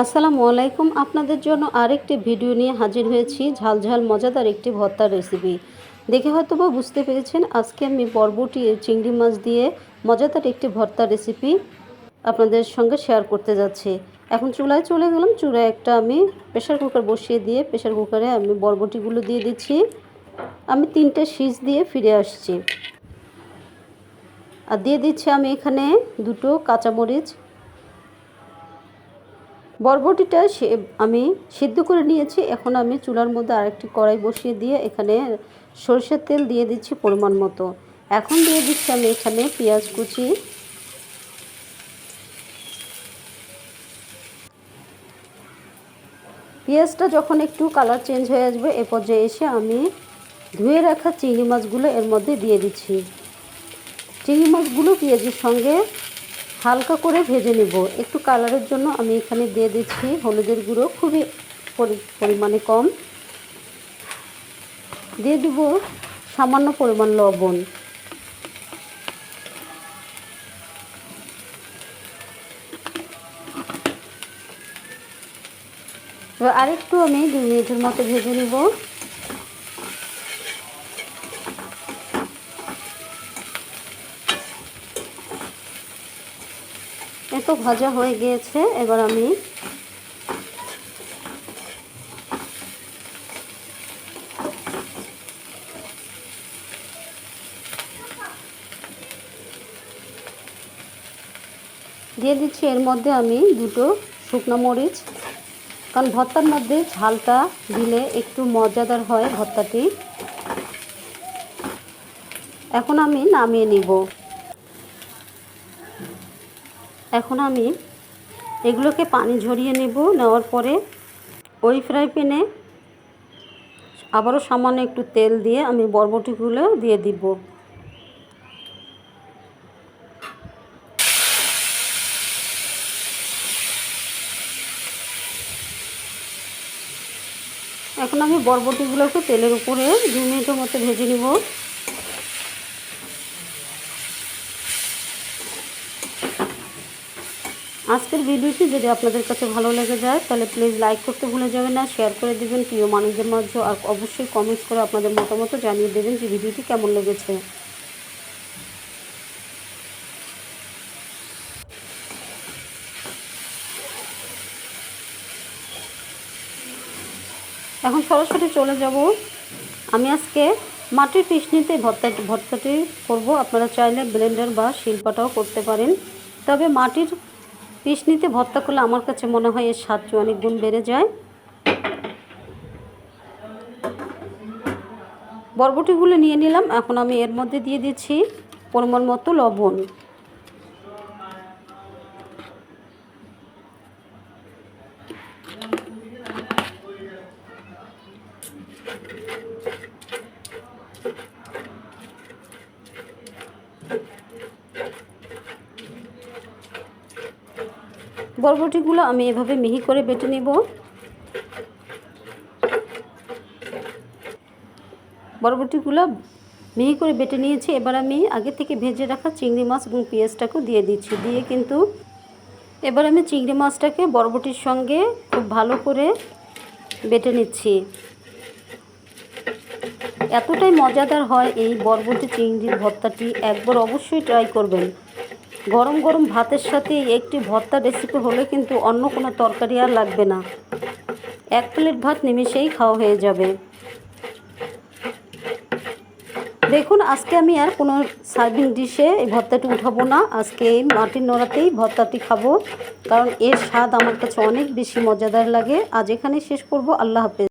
আসসালামু আলাইকুম। আপনাদের জন্য আরেকটি ভিডিও নিয়ে হাজির হয়েছি ঝাল ঝাল মজাদার একটি ভর্তার রেসিপি দেখে হয়তো বা বুঝতে পেরেছেন, আজকে আমি বরবটি চিংড়ি মাছ দিয়ে মজাদার একটি ভর্তার রেসিপি আপনাদের সঙ্গে শেয়ার করতে যাচ্ছি। এখন চুলায় চলে গেলাম। চুলায় একটা আমি প্রেশার কুকার বসিয়ে দিয়ে প্রেশার কুকারে আমি বরবটিগুলো দিয়ে দিচ্ছি। আমি তিনটে সিজ দিয়ে ফিরে আসছি। আর দিয়ে দিচ্ছি আমি এখানে দুটো কাঁচামরিচ বরবটিটা আমি সিদ্ধ করে নিয়েছি। এখন আমি চুলার মধ্যে আরেকটি কড়াই বসিয়ে দিয়ে এখানে সরষের তেল দিয়ে দিচ্ছি পরিমাণ মতো। এখন দিয়ে দিচ্ছি আমি এখানে পেঁয়াজ কুচি। পেঁয়াজটা যখন একটু কালার চেঞ্জ হয়ে আসবে, এ পর্যায়ে এসে আমি ধুয়ে রাখা চিংড়ি মাছগুলো এর মধ্যে দিয়ে দিচ্ছি। চিংড়ি মাছগুলো পেঁয়াজের সঙ্গে হালকা করে ভেজে নেব। একটু কালারের জন্য আমি এখানে দিয়ে দিচ্ছি হলুদের গুঁড়ো, খুবই পরিমাণে কম। দিয়ে দেব সামান্য পরিমাণ লবণ। আরেকটু আমি দুই মিনিটের মতো ভেজে নেব। এত ভাজা হয়ে গিয়েছে, এবার আমি দিয়ে দিচ্ছি, এর মধ্যে আমি দুটো শুকনো মরিচ। কারণ ভর্তার মধ্যে ঝালটা দিলে একটু মজাদার হয় ভর্তাটি। এখন আমি নামিয়ে নিব। এখন আমি এগুলোকে পানি ঝরিয়ে নেব, নেওয়ার পরে ওই ফ্রাই প্যানে আবারও সামান্য একটু তেল দিয়ে আমি বরবটিগুলো দিয়ে দিব। এখন আমি বরবটিগুলোকে তেলের উপরে দু মিনিটের মতো ভেজে নিব। আজকের ভিডিওটি যদি আপনাদের কাছে ভালো লেগে যায়, তাহলে প্লিজ লাইক করতে ভুলে যাবেন না শেয়ার করে দেবেন, প্রিয় মানুষদের মাঝে, আর অবশ্যই কমেন্টস করে আপনাদের মতামত জানিয়ে দেবেন যে ভিডিওটি কেমন লেগেছে। এখন সরাসরি চলে যাব। আমি আজকে মাটির পিসনিতে ভর্তা, ভর্তাটি করব। আপনারা চাইলে ব্লেন্ডার বা শিল্পাটাও করতে পারেন। তবে মাটির পিসনিতে ভর্তা করলে আমার কাছে মনে হয় এর স্বাদ অনেক গুণ বেড়ে যায়। বরবটিগুলো নিয়ে নিলাম, এখন আমি এর মধ্যে দিয়ে দিচ্ছি পরিমাণ মতো লবণ। বরবটিগুলো আমি এভাবে মিহি করে বেটে নেব। বরবটিগুলো মিহি করে বেটে নিয়েছি। এবার আমি আগে থেকে ভেজে রাখা চিংড়ি মাছ এবং পেঁয়াজটাকেও দিয়ে দিচ্ছি। দিয়ে কিন্তু এবার আমি চিংড়ি মাছটাকে বরবটির সঙ্গে খুব ভালো করে বেটে নিচ্ছি। এতটাই মজাদার হয় এই বরবটি চিংড়ির ভর্তাটি। একবার অবশ্যই ট্রাই করবেন। গরম গরম ভাতের সাথে একটি ভর্তা রেসিপি হলে কিন্তু অন্য কোনো তরকারি আর লাগবে না। এক প্লেট ভাত নিমেষেই খাওয়া হয়ে যাবে। দেখুন, আজকে আমি আর কোনো সার্ভিং ডিশে এই ভর্তাটি উঠাবো না। আজকে এই মাটির নোড়াতেই ভর্তাটি খাব, কারণ এর স্বাদ আমার কাছে অনেক বেশি মজাদার লাগে। আজ এখানে শেষ করব। আল্লাহ হাফেজ।